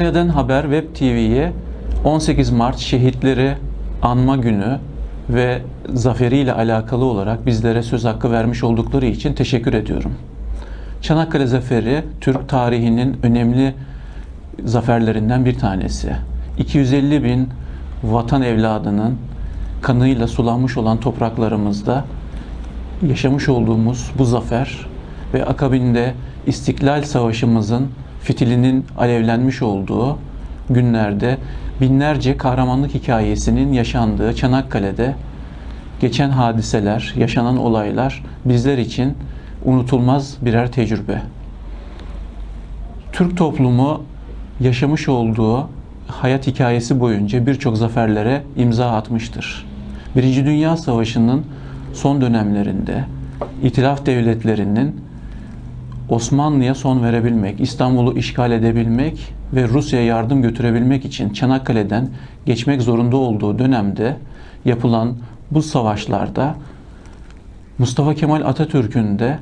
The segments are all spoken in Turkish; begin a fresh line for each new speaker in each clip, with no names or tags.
Neden Haber Web TV'ye 18 Mart şehitleri anma günü ve zaferiyle alakalı olarak bizlere söz hakkı vermiş oldukları için teşekkür ediyorum. Çanakkale Zaferi Türk tarihinin önemli zaferlerinden bir tanesi. 250 bin vatan evladının kanıyla sulanmış olan topraklarımızda yaşamış olduğumuz bu zafer ve akabinde İstiklal Savaşımızın fitilinin alevlenmiş olduğu günlerde binlerce kahramanlık hikayesinin yaşandığı Çanakkale'de geçen hadiseler, yaşanan olaylar bizler için unutulmaz birer tecrübe. Türk toplumu yaşamış olduğu hayat hikayesi boyunca birçok zaferlere imza atmıştır. Birinci Dünya Savaşı'nın son dönemlerinde İtilaf devletlerinin Osmanlı'ya son verebilmek, İstanbul'u işgal edebilmek ve Rusya'ya yardım götürebilmek için Çanakkale'den geçmek zorunda olduğu dönemde yapılan bu savaşlarda Mustafa Kemal Atatürk'ün de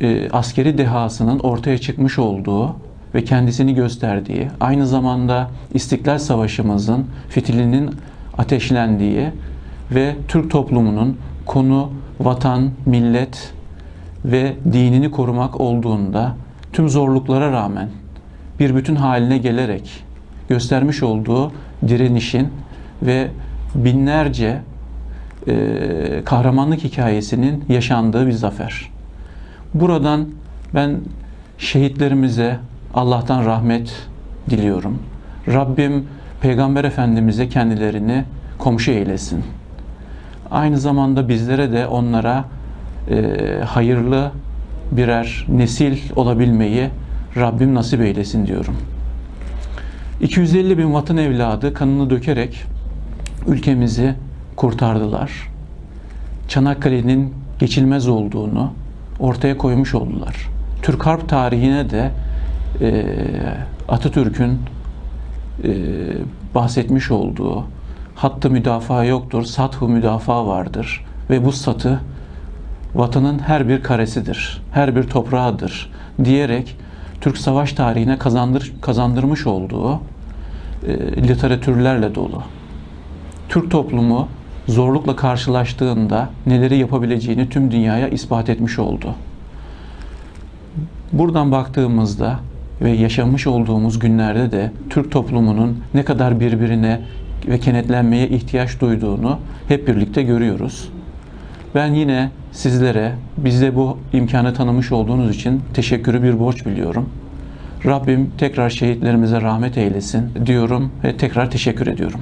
e, askeri dehasının ortaya çıkmış olduğu ve kendisini gösterdiği, aynı zamanda İstiklal Savaşımızın fitilinin ateşlendiği ve Türk toplumunun konu vatan, millet ve dinini korumak olduğunda tüm zorluklara rağmen bir bütün haline gelerek göstermiş olduğu direnişin ve binlerce e, kahramanlık hikayesinin yaşandığı bir zafer. Buradan ben şehitlerimize Allah'tan rahmet diliyorum. Rabbim Peygamber Efendimiz'e kendilerini komşu eylesin. Aynı zamanda bizlere de onlara hayırlı birer nesil olabilmeyi Rabbim nasip eylesin diyorum. 250 bin vatan evladı kanını dökerek ülkemizi kurtardılar. Çanakkale'nin geçilmez olduğunu ortaya koymuş oldular. Türk harp tarihine de e, Atatürk'ün e, bahsetmiş olduğu hattı müdafaa yoktur, sathı müdafaa vardır ve bu satı vatanın her bir karesidir, her bir toprağıdır diyerek Türk savaş tarihine kazandır, kazandırmış olduğu e, literatürlerle dolu. Türk toplumu zorlukla karşılaştığında neleri yapabileceğini tüm dünyaya ispat etmiş oldu. Buradan baktığımızda ve yaşamış olduğumuz günlerde de Türk toplumunun ne kadar birbirine ve kenetlenmeye ihtiyaç duyduğunu hep birlikte görüyoruz. Ben yine sizlere bizde bu imkanı tanımış olduğunuz için teşekkürü bir borç biliyorum. Rabbim tekrar şehitlerimize rahmet eylesin diyorum ve tekrar teşekkür ediyorum.